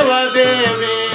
ಶರವಬೇವೆ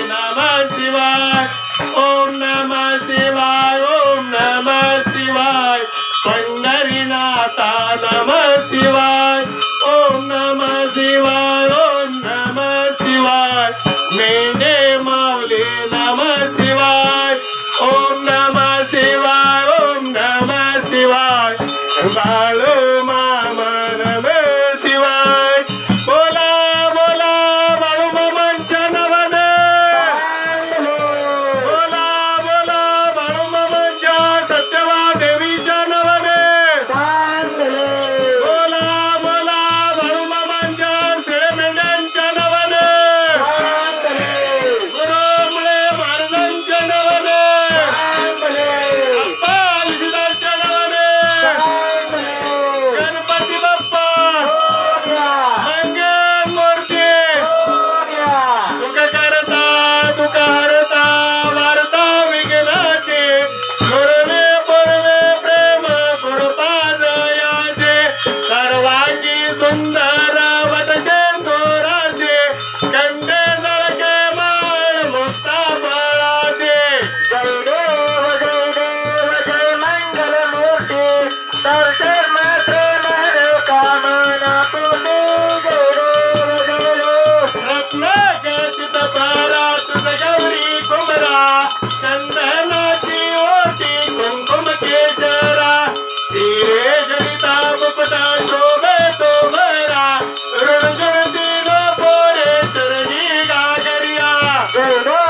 uno.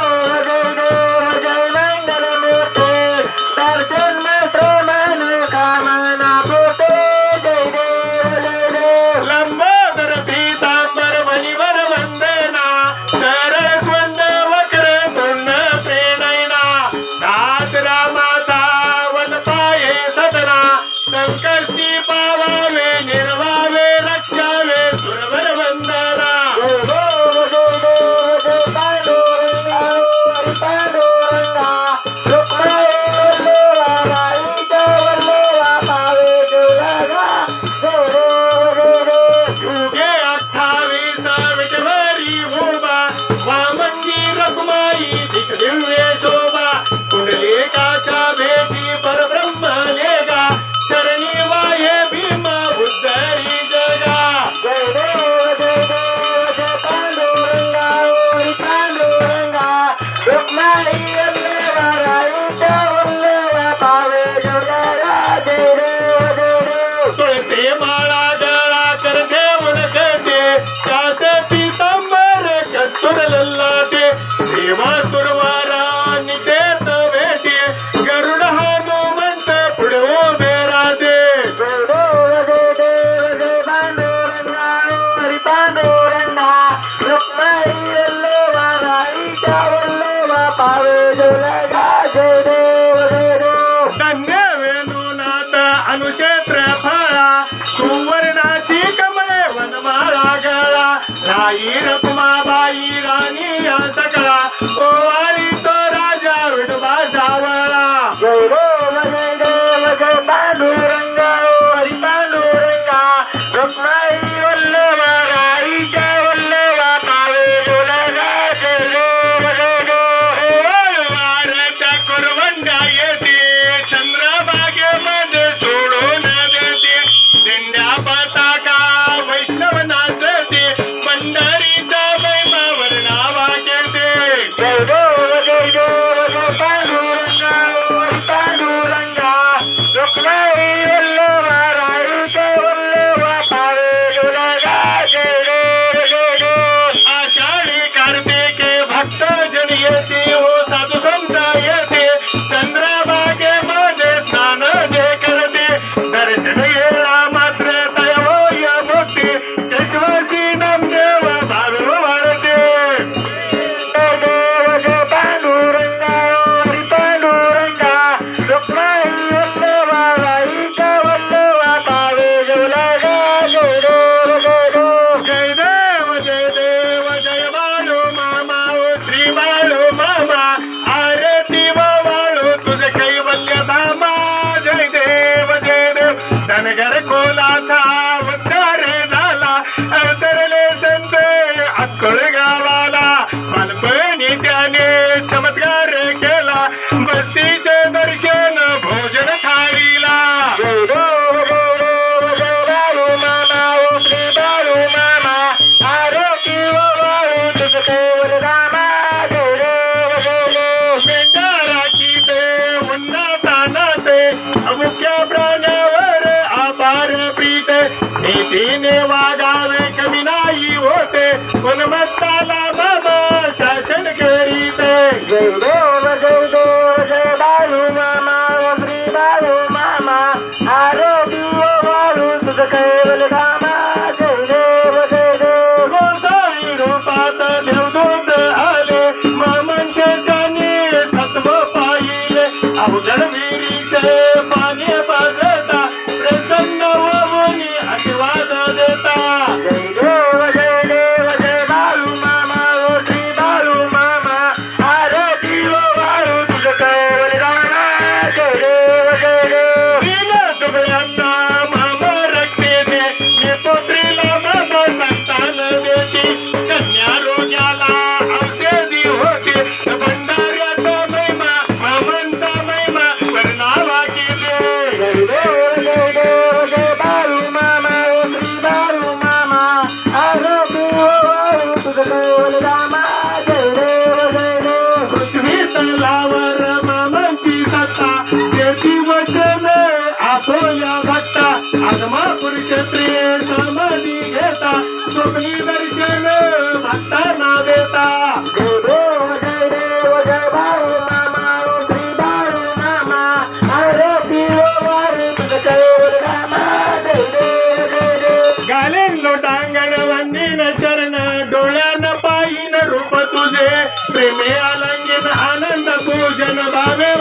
Kurukshetra फळा सुवर्णाची कमळे वनमाळा गळा. राईर बालपणी त्याने चमत्कार केला बस्तीचे दर्शन भोजन थाळीला. प्राण्यावर आपार प्रीत नीतीने ಕೇವಲ ಧಾಮ पूजेने भट्टा आगमा कुरुक्षेत्री समाधी घेता. स्वप्नी दर्शन भट्टा ना देता. लोटांगण वंदीन चरण डोळ्यान पायीन रूप तुझे. प्रेमे अलंगित आनंद पूजन भावे.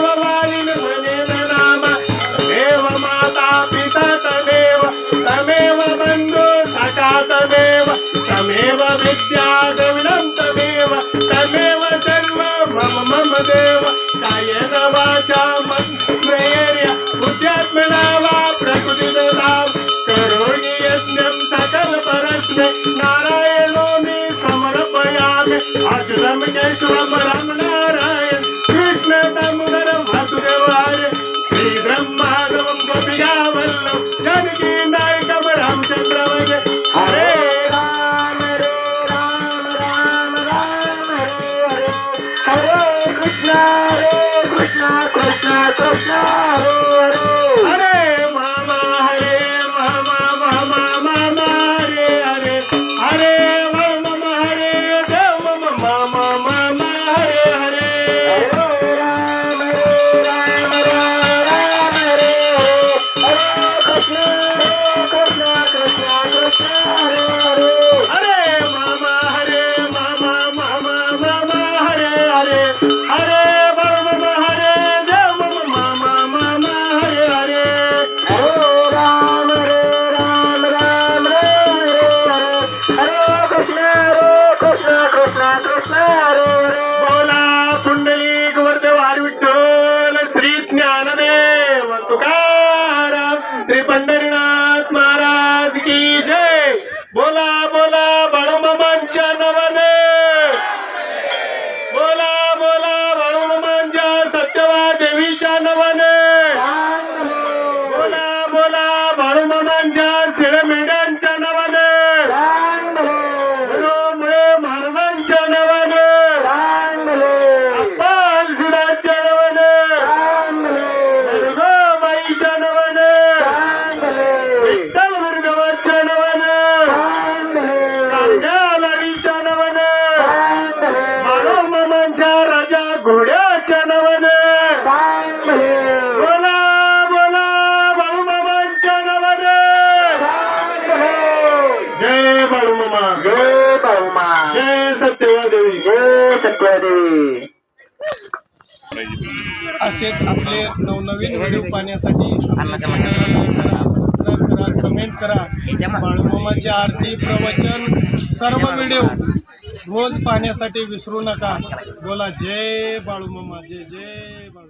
जय सत्यारे असेच आपले नवनवीन व्हिडिओ पाहण्यासाठी सबस्क्राईब करा कमेंट करा बाळूमामाचे आरती प्रवचन सर्व व्हिडिओ रोज पाहण्यासाठी विसरू नका. बोला जय बाळूमामा जय जय बाळू